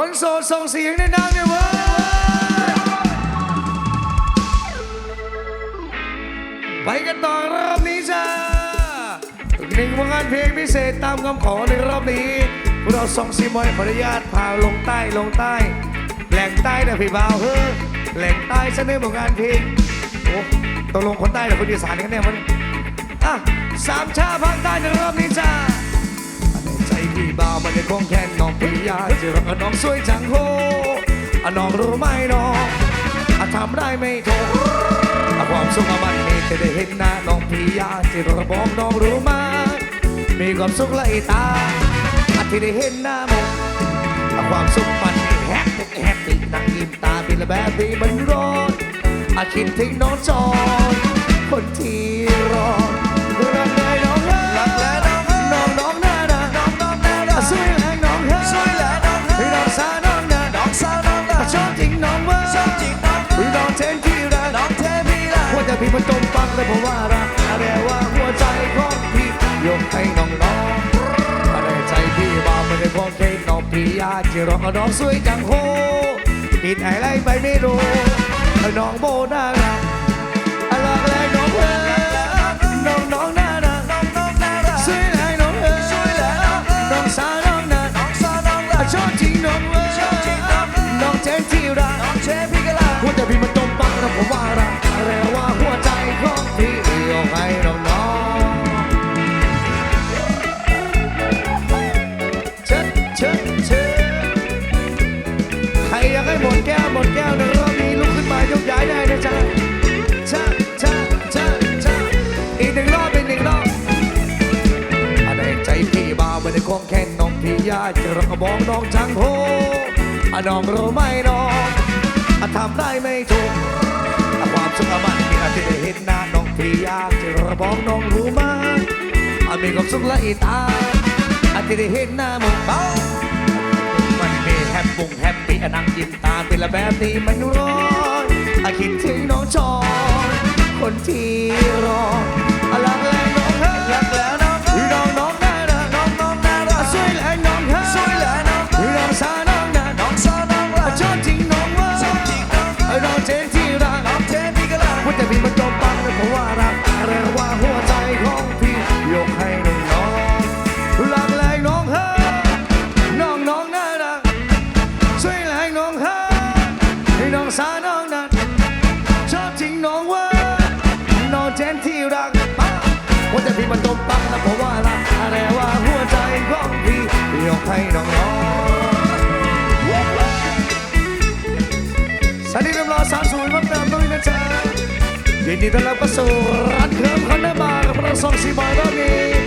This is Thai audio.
คนโสดส่งเสียงในน้ำเนี่ยเว้ยไปกันต่อรอบนี้จ้าหนึ่งวงงานเพลงพิเศษตามคำขอในรอบนี้พวกเราส่งซีมอยขออนุญาตพาลงใต้ลงใต้ แหล่งใต้นะพี่บ่าวเฮ้อแหล่งใต้เสนอผลงานเพลงโอ้ตกลงคนใต้หรือคนอีสานกันเนี่ยมันอะสามชาภาคใต้ในรอบนี้จ้า บ่าวมันได้คงแค่น้องพี่ยาจะรักน้องสวยจังโหอะน้องรู้ไหมน้องอะทำได้ไม่ถูกอะความสุขมันมีแต่ได้เห็นหน้าน้องพี่ยาจะรักบอกน้องรู้ไหมมีความสุขละอีตาอะที่ได้เห็นหน้ามองอะความสุขมันมีแฮปปี้แฮปปี้นั่งยิ้มตาเป็นละแบบนี้มันร้อนอะคิดถึงน้องจอยคนที่รอ พี่อยากจะร้องน้องสวยจังโหกินอะไรไปไม่รู้น้องโบน่ารักอะไรแรงน้องเอ้ยน้องน้องน่ารักน้องน้องน่ารักสวยแรงน้องเอ้ยสวน้องเอ้ยน้องสาวน้องนะน้องสาวน้องรักชอบจริงน้องเว้ยชอบจริงน้องเว้ยน้องเจนที่รัก หมดแก้วหมดแก้วในรอบนี้ลุกขึ้นมายกย้ายได้นะจ๊ะชะชะชะชะอีกหนึ่งรอบอีกหนึ่งรอบอะไรใจพี่บ้าไม่ได้คงแค่น้องพี่ยาจะรักก็บอกน้องจังโหอน้องรู้ไหมน้องอะทำได้ไม่ถูกอะความสุขอมันมีอาที่ได้เห็นหน้าน้องพี่ยาจะรักก็บอกน้องรู้ไหมอะมีความสุขละอีตาอาที่ได้เห็นหน้ามึงเบา ก็นั่งยิ้มตาเป็นละแบบนี้มันร้อนอาคิดถึงน้องจอนคนที่รออะรักแรงเล น้องว่า น้องเจนที่รักหัวใจพี่มันตมปังนะเพราะว่ารักอะไรว่าหัวใจของพี่ยกให้น้องน้องสวัสดีน้ำรอสาวสวยมากเติมด้วยนะจ๊ะยินดีต้อนรับเข้าสู่ร้านเครื่องคอนเนอร์บาร์กับเระสองสีบอยรอนี้